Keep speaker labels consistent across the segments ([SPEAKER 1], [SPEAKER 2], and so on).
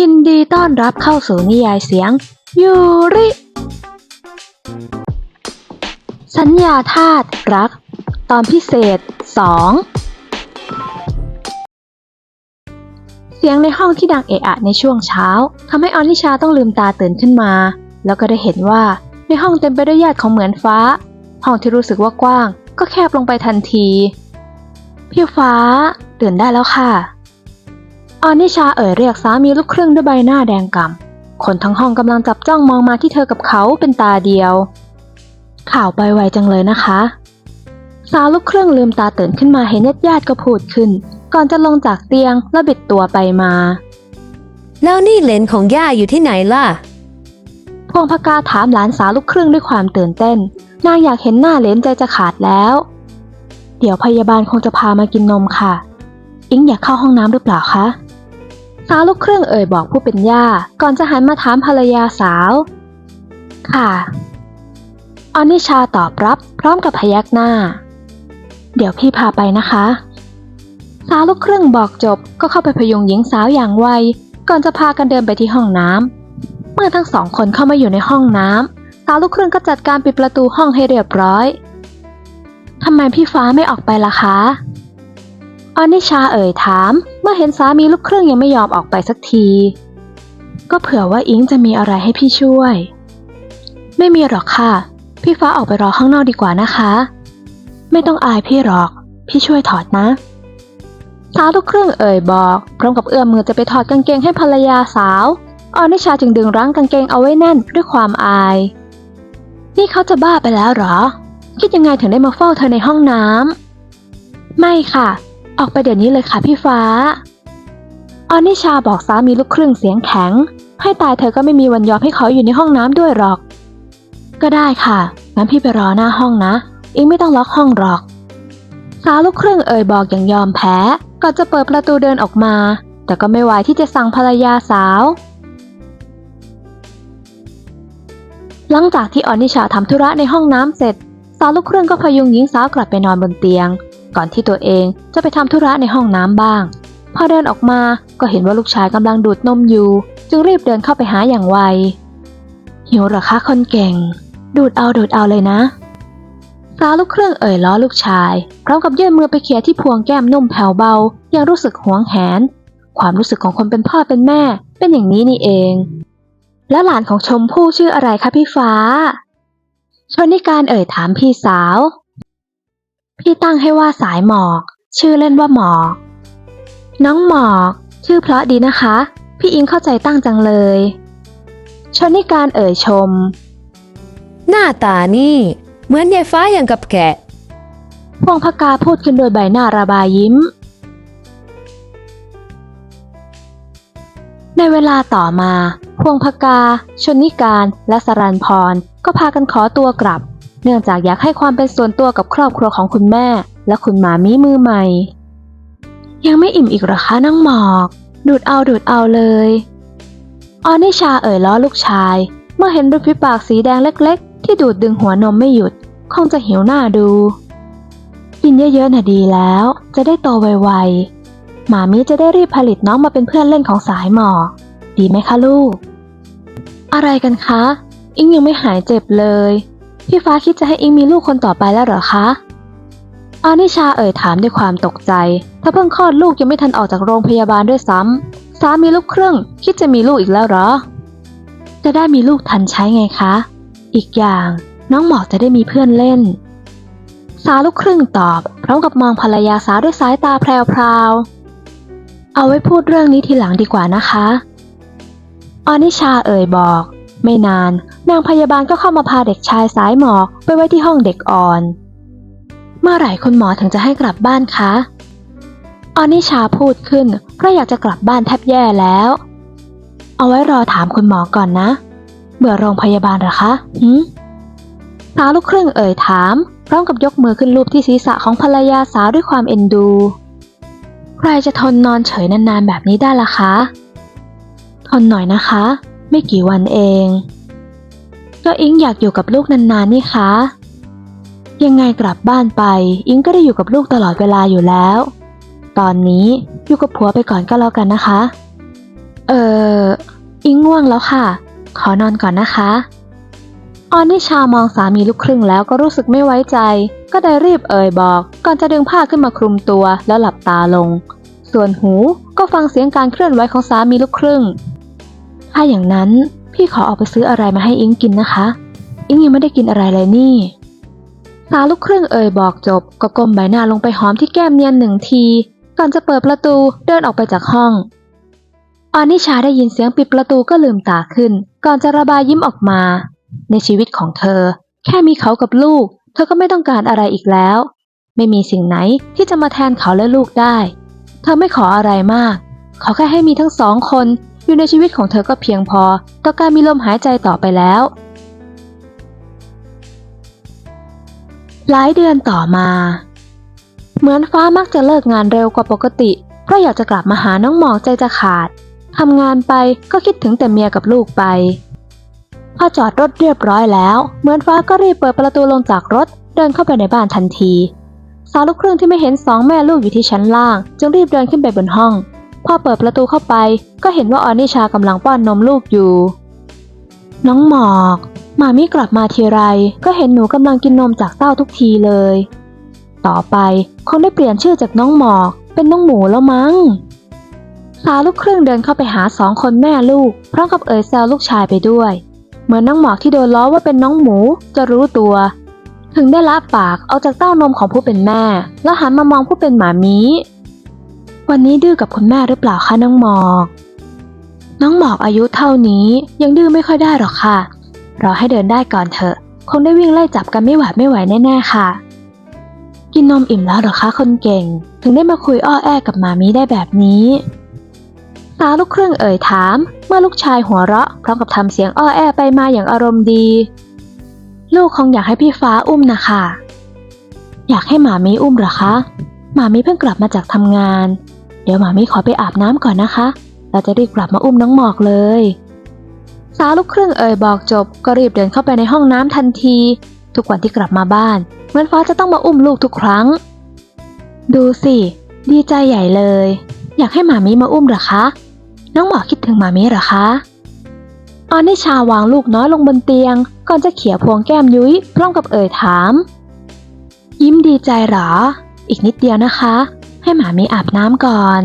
[SPEAKER 1] ยินดีต้อนรับเข้าสู่นิยายเสียง ยูริ สัญญาธาตุรัก ตอนพิเศษ 2 เสียงในห้องที่ดังเอะอะในช่วงเช้าทำให้ออนิชาต้องลืมตาตื่นขึ้นมา แล้วก็ได้เห็นว่าในห้องเต็มไปด้วยญาติของเหมือนฟ้า ห้องที่รู้สึกว่ากว้าง ก็แคบลงไปทันที พี่ฟ้าตื่นได้แล้วค่ะ ออนิชาเอ่ยเรียกสามีลูกครึ่งด้วยใบหน้าแดงก่ำคนทั้งห้องกำลังจับจ้องมองมาที่เธอกับเขาเป็นตาเดียว ข่าวไปไวจังเลยนะคะ สาวลูกครึ่งลืมตาตื่นขึ้นมาเห็นญาติญาติๆก็พูดขึ้น ก่อนจะลงจากเตียงและบิดตัวไปมา
[SPEAKER 2] แล้วนี่เลนของย่าอยู่ที่ไหนล่ะ
[SPEAKER 1] พวงพกาถามหลานสาวลูกครึ่งด้วยความตื่นเต้น นางอยากเห็นหน้าเหลนใจจะขาดแล้ว เดี๋ยวพยาบาลคงจะพามากินนมค่ะ อิงอยากเข้าห้องน้ำหรือเปล่าคะ สาวลูกครึ่งเอ่ยบอกผู้เป็นย่า ก่อนจะหันมาถามภรรยาสาว ค่ะออนิชาตอบรับพร้อมกับพยักหน้า เดี๋ยวพี่พาไปนะคะสาวลูกครึ่งบอกจบก็เข้าไปพยุงหญิงสาวอย่างไว ก่อนจะพากันเดินไปที่ห้องน้ำเมื่อทั้งสองคนเข้ามาอยู่ในห้องน้ำสาวลูกครึ่งก็จัดการปิดประตูห้องให้เรียบร้อยทำไมพี่ฟ้าไม่ออกไปล่ะคะ ออนิชาเอ่ยถาม เมื่อเห็นสามีลูกครึ่งยังไม่ยอมออกไปสักที ก็เผื่อว่าอิงจะมีอะไรให้พี่ช่วย ไม่มีหรอกค่ะ พี่ฟ้าออกไปรอข้างนอกดีกว่านะคะ ไม่ต้องอายพี่หรอก พี่ช่วยถอดนะสาวลูกครึ่งเอ่ยบอก พร้อมกับเอื้อมมือจะไปถอดกางเกงให้ภรรยาสาวออนิชาจึงดึงรั้งกางเกงเอาไว้แน่นด้วยความอาย นี่เขาจะบ้าไปแล้วหรอ คิดยังไงถึงได้มาเฝ้าเธอในห้องน้ำไม่ค่ะ ออกไปเดี๋ยวนี้เลยค่ะพี่ฟ้า ออนิชาบอกสามีลูกครึ่งเสียงแข็ง ให้ตายเธอก็ไม่มีวันยอมให้เขาอยู่ในห้องน้ำด้วยหรอก ก็ได้ค่ะ งั้นพี่ไปรอหน้าห้องนะ อิงไม่ต้องล็อกห้องหรอก สาวลูกครึ่งเอ่ยบอกอย่างยอมแพ้ก่อนจะเปิดประตูเดินออกมา แต่ก็ไม่ไหวที่จะสั่งภรรยาสาว หลังจากที่ออนิชาทำธุระในห้องน้ำเสร็จ สาวลูกครึ่งก็พยุงหญิงสาวกลับไปนอนบนเตียง ก่อนที่ตัวเองจะไปทำธุระในห้องน้ำบ้าง พอเดินออกมาก็เห็นว่าลูกชายกำลังดูดนมอยู่ จึงรีบเดินเข้าไปหาอย่างไวหิวหรอคะคนเก่ง ดูดเอาดูดเอาเลยนะสาวลูกเครื่องเอ่ยล้อลูกชายพร้อมกับยื่นมือไปเขี่ยที่พวงแก้มนุ่มแผ่วเบายังรู้สึกหวงแหน ความรู้สึกของคนเป็นพ่อเป็นแม่ เป็นอย่างนี้นี่เอง แล้วหลานของชมพู่ชื่ออะไรคะพี่ฟ้าชนิการเอ่ยถามพี่สาว พี่ตั้งให้ว่าสายหมอก ชื่อเล่นว่าหมอก น้องหมอก ชื่อเพราะดีนะคะ พี่อิงเข้าใจตั้งจังเลย ชนิการเอ่ยชม
[SPEAKER 2] หน้าตานี่ เหมือนยายฟ้าอย่างกับแกะ
[SPEAKER 1] พวงพกาพูดขึ้นโดยใบหน้าระบายยิ้ม ในเวลาต่อมา พวงพกา ชนนิการและสรันพรก็พากันขอตัวกลับ เนื่องจากอยากให้ความเป็นส่วนตัวกับครอบครัวของคุณแม่ และคุณหมามีมือใหม่ ยังไม่อิ่มอีกหรอคะน้องหมอก ดูดเอาดูดเอาเลยออนิชาเอ่ยล้อลูกชาย เมื่อเห็นรูปพิปากสีแดงเล็ก ๆ ที่ดูดดึงหัวนมไม่หยุด คงจะหิวหน้าดู กินเยอะๆน่ะดีแล้ว จะได้โตไวๆหมามิจะได้รีบผลิตน้องมาเป็นเพื่อนเล่นของสายหมอกดีไหมคะลูก อะไรกันคะ อิงยังไม่หายเจ็บเลย พี่ฟ้าคิดจะให้อิงมีลูกคนต่อไปแล้วเหรอคะ อานิชาเอ่ยถามด้วยความตกใจ ถ้าเพิ่งคลอดลูกยังไม่ทันออกจากโรงพยาบาลด้วยซ้ำสามีลูกครึ่ง คิดจะมีลูกอีกแล้วเหรอ จะได้มีลูกทันใช้ไงคะ อีกอย่างน้องหมอกจะได้มีเพื่อนเล่น สาลูกครึ่งตอบพร้อมกับมองภรรยาสาวด้วยสายตาแพรวๆเอาไว้พูดเรื่องนี้ทีหลังดีกว่านะคะออนิชาเอ่ยบอก ไม่นาน นางพยาบาลก็เข้ามาพาเด็กชายสายหมอกไปไว้ที่ห้องเด็กอ่อน เมื่อไหร่คุณหมอถึงจะให้กลับบ้านคะออนิชาพูดขึ้นเพราะอยากจะกลับบ้านแทบแย่แล้ว เอาไว้รอถามคุณหมอก่อนนะ เบื่อโรงพยาบาลหรอคะหืมสาวลูกครึ่งเอ่ยถาม พร้อมกับยกมือขึ้นลูบที่ศีรษะของภรรยาสาวด้วยความเอ็นดู ใครจะทนนอนเฉยนานๆแบบนี้ได้ล่ะคะ ทนหน่อยนะคะ ไม่กี่วันเอง ก็อิงอยากอยู่กับลูกนานๆนี่คะ ยังไงกลับบ้านไป อิงก็ได้อยู่กับลูกตลอดเวลาอยู่แล้ว ตอนนี้อยู่กับผัวไปก่อนก็แล้วกันนะคะ เอออิงง่วงแล้วค่ะ ขอนอนก่อนนะคะออนนิชามองสามีลูกครึ่งแล้วก็รู้สึกไม่ไว้ใจ ก็ได้รีบเอ่ยบอก ก่อนจะดึงผ้าขึ้นมาคลุมตัวแล้วหลับตาลง ส่วนหูก็ฟังเสียงการเคลื่อนไหวของสามีลูกครึ่ง ถ้าอย่างนั้นพี่ขอออกไปซื้ออะไรมาให้อิงกินนะคะ อิงยังไม่ได้กินอะไรเลยนี่สาวลูกครึ่งเอ่ยบอกจบ ก็ก้มใบหน้าลงไปหอมที่แก้มเนียนหนึ่งที ก่อนจะเปิดประตูเดินออกไปจากห้องออนิชาได้ยินเสียงปิดประตูก็ลืมตาขึ้น ก่อนจะระบายยิ้มออกมา ในชีวิตของเธอ แค่มีเขากับลูก เธอก็ไม่ต้องการอะไรอีกแล้ว ไม่มีสิ่งไหนที่จะมาแทนเขาและลูกได้ เธอไม่ขออะไรมาก ขอแค่ให้มีทั้งสองคน อยู่ในชีวิตของเธอก็เพียงพอ ต่อการมีลมหายใจต่อไปแล้ว หลายเดือนต่อมา เหมือนฟ้ามักจะเลิกงานเร็วกว่าปกติ เพราะอยากจะกลับมาหาน้องหมอกใจจะขาดทำงานไปก็คิดถึงแต่เมียกับลูกไป พอจอดรถเรียบร้อยแล้ว เหมือนฟ้าก็รีบเปิดประตูลงจากรถ เดินเข้าไปในบ้านทันที สาวลูกครึ่งที่ไม่เห็นสองแม่ลูกอยู่ที่ชั้นล่าง จึงรีบเดินขึ้นไปบนห้อง พอเปิดประตูเข้าไปก็เห็นว่าออนิชากำลังป้อนนมลูกอยู่ น้องหมอกหมามิกลับมาทีไร ก็เห็นหนูกำลังกินนมจากเต้าทุกทีเลย ต่อไปคงได้เปลี่ยนชื่อจากน้องหมอกเป็นน้องหมูแล้วมั้ง สาวลูกครึ่งเดินเข้าไปหาสองคนแม่ลูก พร้อมกับเอ่ยแซวลูกชายไปด้วย เหมือนน้องหมอกที่โดนล้อว่าเป็นน้องหมูจะรู้ตัว ถึงได้ละปากเอาจากเต้านมของผู้เป็นแม่ แล้วหันมามองผู้เป็นหมามี วันนี้ดื้อกับคุณแม่หรือเปล่าคะน้องหมอก น้องหมอกอายุเท่านี้ยังดื้อไม่ค่อยได้หรอกค่ะ รอให้เดินได้ก่อนเถอะ คงได้วิ่งไล่จับกันไม่หวาดไม่ไหวแน่ๆค่ะ กินนมอิ่มแล้วหรอคะคนเก่ง ถึงได้มาคุยอ้อแอกับหมามีได้แบบนี้สาวลูกครึ่งเอ่ยถาม เมื่อลูกชายหัวเราะพร้อมกับทำเสียงอ้อแอไปมาอย่างอารมณ์ดี ลูกคงอยากให้พี่ฟ้าอุ้มนะคะ อยากให้หมามีอุ้มหรอคะหมามีเพิ่งกลับมาจากทำงาน เดี๋ยวหมามีขอไปอาบน้ำก่อนนะคะ เราจะรีบกลับมาอุ้มน้องหมอกเลย สาวลูกครึ่งเอ่ยบอกจบ ก็รีบเดินเข้าไปในห้องน้ำทันที ทุกวันที่กลับมาบ้าน เหมือนฟ้าจะต้องมาอุ้มลูกทุกครั้ง ดูสิ ดีใจใหญ่เลย อยากให้หมามีมาอุ้มเหรอคะ น้องหมอกคิดถึงหมามีเหรอคะออนนิชาวางลูกน้อยลงบนเตียง ก่อนจะเขี่ยพวงแก้มยุ้ยพร้อมกับเอ่ยถาม ยิ้มดีใจหรอ อีกนิดเดียวนะคะ ให้หมามีอาบน้ำก่อน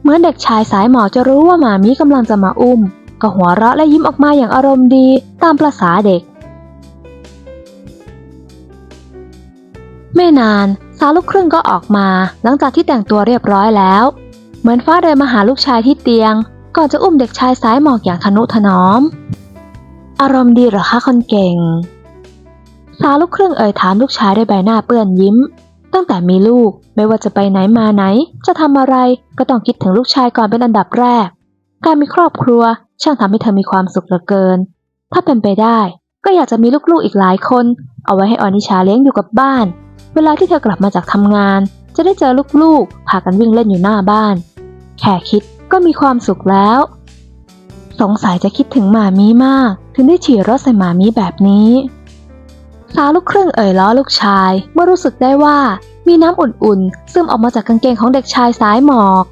[SPEAKER 1] เหมือนเด็กชายสายหมอจะรู้ว่าหมามีกำลังจะมาอุ้ม ก็หัวเราะและยิ้มออกมาอย่างอารมณ์ดีตามประษาเด็ก ไม่นานสาวลูกครึ่งก็ออกมา หลังจากที่แต่งตัวเรียบร้อยแล้ว เหมือนฟ้าเดินมาหาลูกชายที่เตียง ก่อนจะอุ้มเด็กชายสายหมอกอย่างทนุถนอม อารมณ์ดีหรอคะคนเก่งสาวลูกครึ่งเอ่ยถามลูกชายด้วยใบหน้าเปื้อนยิ้ม ตั้งแต่มีลูกไม่ว่าจะไปไหนมาไหน จะทำอะไรก็ต้องคิดถึงลูกชายก่อนเป็นอันดับแรก การมีครอบครัวช่างทำให้เธอมีความสุขเหลือเกิน ถ้าเป็นไปได้ก็อยากจะมีลูกๆอีกหลายคน เอาไว้ให้ออนิชาเลี้ยงอยู่กับบ้าน เวลาที่เธอกลับมาจากทำงาน จะได้เจอลูกๆพากันวิ่งเล่นอยู่หน้าบ้าน แค่คิดก็มีความสุขแล้ว สงสัยจะคิดถึงหมามีมาก ถึงได้ฉี่รถใส่หมามีแบบนี้ สาวลูกครึ่งเอ่ยล้อลูกชาย เมื่อรู้สึกได้ว่ามีน้ำอุ่นๆซึมออกมาจากกางเกงของเด็กชายสายหมอก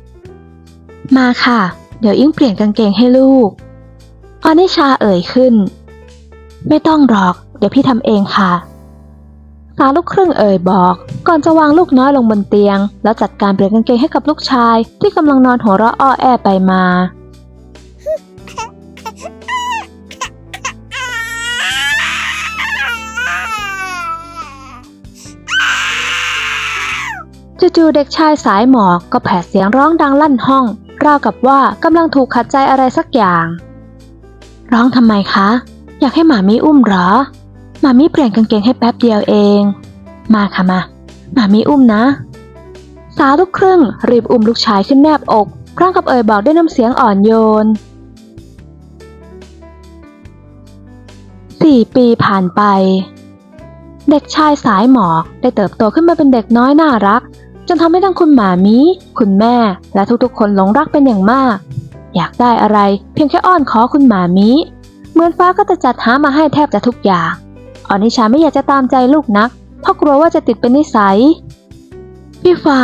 [SPEAKER 1] มาค่ะ เดี๋ยวอิงเปลี่ยนกางเกงให้ลูกออนิชาเอ่ยขึ้น ไม่ต้องหรอก เดี๋ยวพี่ทำเองค่ะ สาวลูกครึ่งเอ่ยบอก ก่อนจะวางลูกน้อยลงบนเตียง แล้วจัดการเปลี่ยนกางเกงให้กับลูกชายที่กำลังนอนหัวเราะอ้อแอไปมา จู่ๆเด็กชายสายหมอกก็แผดเสียงร้องดังลั่นห้อง ราวกับว่ากำลังถูกขัดใจอะไรสักอย่าง ร้องทำไมคะ อยากให้หมามีอุ้มเหรอ หมามีเปลี่ยนกางเกงให้แป๊บเดียวเอง มาค่ะมา หมามีอุ้มนะ สาวลูกครึ่งรีบอุ้มลูกชายขึ้นแนบอกพร้อมกับเอ่ยบอกด้วยน้ำเสียงอ่อนโยนสี่ปีผ่านไป เด็กชายสายหมอกได้เติบโตขึ้นมาเป็นเด็กน้อยน่ารัก จนทำให้ทั้งคุณหมามี คุณแม่ และทุกๆ คนหลงรักเป็นอย่างมาก อยากได้อะไรเพียงแค่อ้อนขอคุณหมามี เหมือนฟ้าก็จะจัดหามาให้แทบจะทุกอย่างออนิชาไม่อยากจะตามใจลูกนัก เพราะกลัวว่าจะติดเป็นนิสัย พี่ฟ้า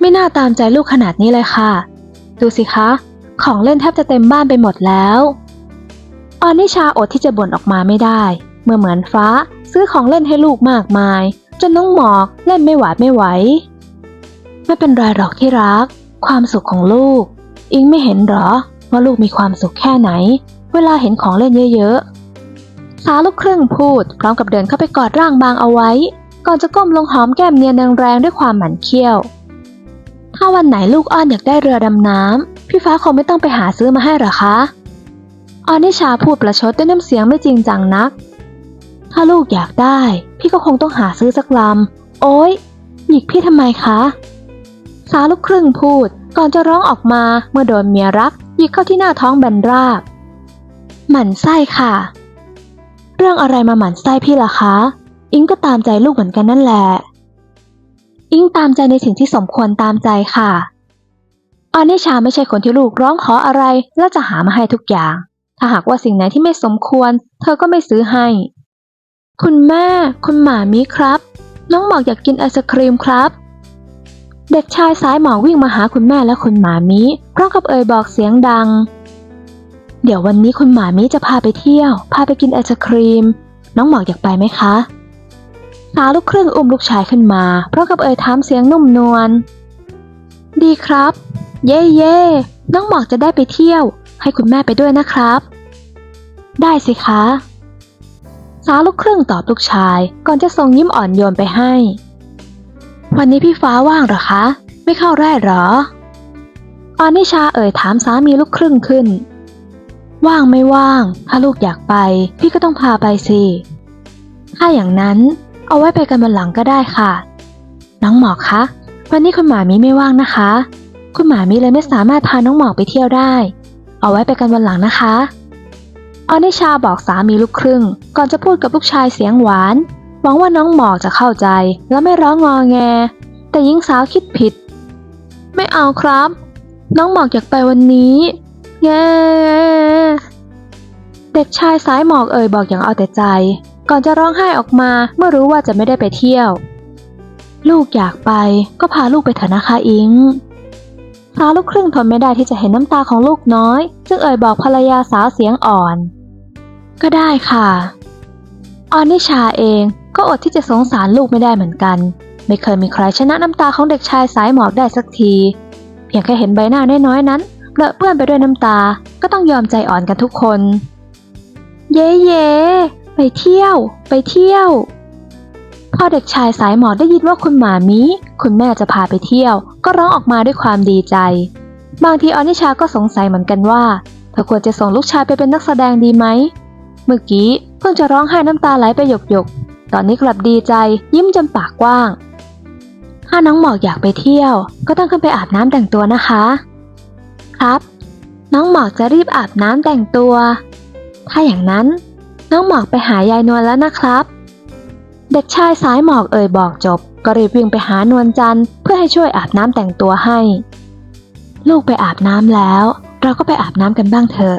[SPEAKER 1] ไม่น่าตามใจลูกขนาดนี้เลยค่ะ ดูสิคะ ของเล่นแทบจะเต็มบ้านไปหมดแล้วออนิชาอดที่จะบ่นออกมาไม่ได้ เมื่อเหมือนฟ้าซื้อของเล่นให้ลูกมากมาย จนน้องหมอกเล่นไม่หวาดไม่ไหว ไม่เป็นไรหรอกที่รัก ความสุขของลูก อิงไม่เห็นหรอ ว่าลูกมีความสุขแค่ไหน เวลาเห็นของเล่นเยอะๆ สาวลูกครึ่งพูด พร้อมกับเดินเข้าไปกอดร่างบางเอาไว้ ก่อนจะก้มลงหอมแก้มเนียนแรงๆด้วยความหมันเคี้ยว ถ้าวันไหนลูกอ้อนอยากได้เรือดำน้ำพี่ฟ้าคงไม่ต้องไปหาซื้อมาให้หรอคะออนิชาพูดประชดด้วยน้ำเสียงไม่จริงจังนัก ถ้าลูกอยากได้ พี่ก็คงต้องหาซื้อสักลำ โอ๊ยหยิกพี่ทำไมคะ สาวลูกครึ่งพูด ก่อนจะร้องออกมาเมื่อโดนเมียรักหยิกเข้าที่หน้าท้องแบนราบ หมั่นไส้ค่ะ เรื่องอะไรมาหมั่นไส้พี่ล่ะคะ อิงก็ตามใจลูกเหมือนกันนั่นแหละ อิงตามใจในสิ่งที่สมควรตามใจค่ะออนิชาไม่ใช่คนที่ลูกร้องขออะไรแล้วจะหามาให้ทุกอย่าง ถ้าหากว่าสิ่งไหนที่ไม่สมควร เธอก็ไม่ซื้อให้ คุณแม่ คุณหมามิครับ น้องหมอกอยากกินไอศครีมครับ เด็กชายสายหมอกวิ่งมาหาคุณแม่และคุณหมามิพร้อมกับเอ่ยบอกเสียงดัง เดี๋ยววันนี้คุณหมามิจะพาไปเที่ยว พาไปกินไอศครีม น้องหมอกอยากไปไหมคะสาวลูกครึ่งอุ้มลูกชายขึ้นมาพร้อมกับเอ่ยถามเสียงนุ่มนวลดีครับ เย่เย่น้องหมอกจะได้ไปเที่ยว ให้คุณแม่ไปด้วยนะครับ ได้สิคะสาวลูกครึ่งตอบลูกชาย ก่อนจะส่งยิ้มอ่อนโยนไปให้ วันนี้พี่ฟ้าว่างเหรอคะ ไม่เข้าแร่หรอ ออนิชาเอ่ยถามสามีลูกครึ่งขึ้น ว่างไม่ว่าง ถ้าลูกอยากไป พี่ก็ต้องพาไปสิ ถ้าอย่างนั้น เอาไว้ไปกันวันหลังก็ได้ค่ะ น้องหมอกคะวันนี้คุณหมามีไม่ว่างนะคะ คุณหมามีเลยไม่สามารถพาน้องหมอกไปเที่ยวได้ เอาไว้ไปกันวันหลังนะคะ ออนิชาบอกสามีลูกครึ่ง ก่อนจะพูดกับลูกชายเสียงหวาน หวังว่าน้องหมอกจะเข้าใจและไม่ร้องงอแง แต่หญิงสาวคิดผิด ไม่เอาครับ น้องหมอกอยากไปวันนี้แง่เด็กชายสายหมอกเอ่ยบอกอย่างเอาแต่ใจ ก่อนจะร้องไห้ออกมาเมื่อรู้ว่าจะไม่ได้ไปเที่ยว ลูกอยากไปก็พาลูกไปเถอะนะคะอิงสาวลูกครึ่งทนไม่ได้ที่จะเห็นน้ำตาของลูกน้อย จึงเอ่ยบอกภรรยาสาวเสียงอ่อน ก็ได้ค่ะ ออนนิชาเอง ก็อดที่จะสงสารลูกไม่ได้เหมือนกัน ไม่เคยมีใครชนะน้ำตาของเด็กชายสายหมอกได้สักที เพียงแค่เห็นใบหน้าน้อยๆนั้นเลอะเปื้อนไปด้วยน้ำตา ก็ต้องยอมใจอ่อนกันทุกคน เย่เย่ไปเที่ยว ไปเที่ยว พอเด็กชายสายหมอกได้ยินว่าคุณหมามิคุณแม่จะพาไปเที่ยว ก็ร้องออกมาด้วยความดีใจ บางทีออนิชาก็สงสัยเหมือนกันว่าเธอควรจะส่งลูกชายไปเป็นนักแสดงดีไหม เมื่อกี้เพิ่งจะร้องไห้น้ำตาไหลไปหยกๆ ตอนนี้กลับดีใจยิ้มจนปากกว้าง ถ้าน้องหมอกอยากไปเที่ยว ก็ต้องขึ้นไปอาบน้ำแต่งตัวนะคะ ครับ น้องหมอกจะรีบอาบน้ำแต่งตัว ถ้าอย่างนั้น น้องหมอกไปหายายนวลแล้วนะครับ เด็กชายสายหมอกเอ่ยบอกจบ ก็รีบวิ่งไปหานวลจันทร์เพื่อให้ช่วยอาบน้ำแต่งตัวให้ ลูกไปอาบน้ำแล้ว เราก็ไปอาบน้ำกันบ้างเถอะ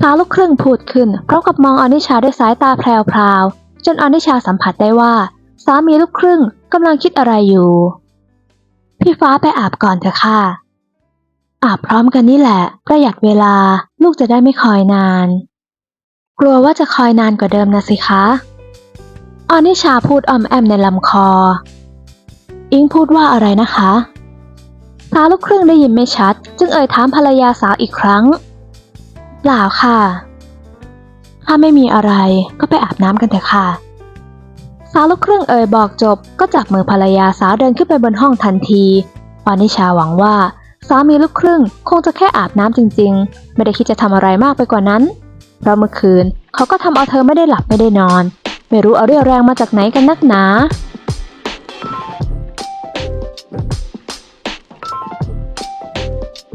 [SPEAKER 1] สาวลูกครึ่งพูดขึ้นพร้อมกับมองอนิชาด้วยสายตาแพรวๆ จนอนิชาสัมผัสได้ว่า สามีลูกครึ่งกำลังคิดอะไรอยู่ พี่ฟ้าไปอาบก่อนเถอะค่ะ อาบพร้อมกันนี่แหละ ประหยัดเวลาลูกจะได้ไม่คอยนาน กลัวว่าจะคอยนานกว่าเดิมนะสิคะออนิชาพูดออมแอมในลำคอ อิงพูดว่าอะไรนะคะสาวลูกครึ่งได้ยินไม่ชัด จึงเอ่ยถามภรรยาสาวอีกครั้ง เปล่าค่ะ ถ้าไม่มีอะไรก็ไปอาบน้ำกันเถอะค่ะ สาวลูกครึ่งเอ่ยบอกจบ ก็จับมือภรรยาสาวเดินขึ้นไปบนห้องทันทีวานิชาหวังว่าสามีลูกครึ่งคงจะแค่อาบน้ำจริง ๆ ไม่ได้คิดจะทำอะไรมากไปกว่านั้น เพราะเมื่อคืนเขาก็ทำเอาเธอไม่ได้หลับไม่ได้นอน ไม่รู้เอาเรี่ยวแรงมาจากไหนกันนักหนา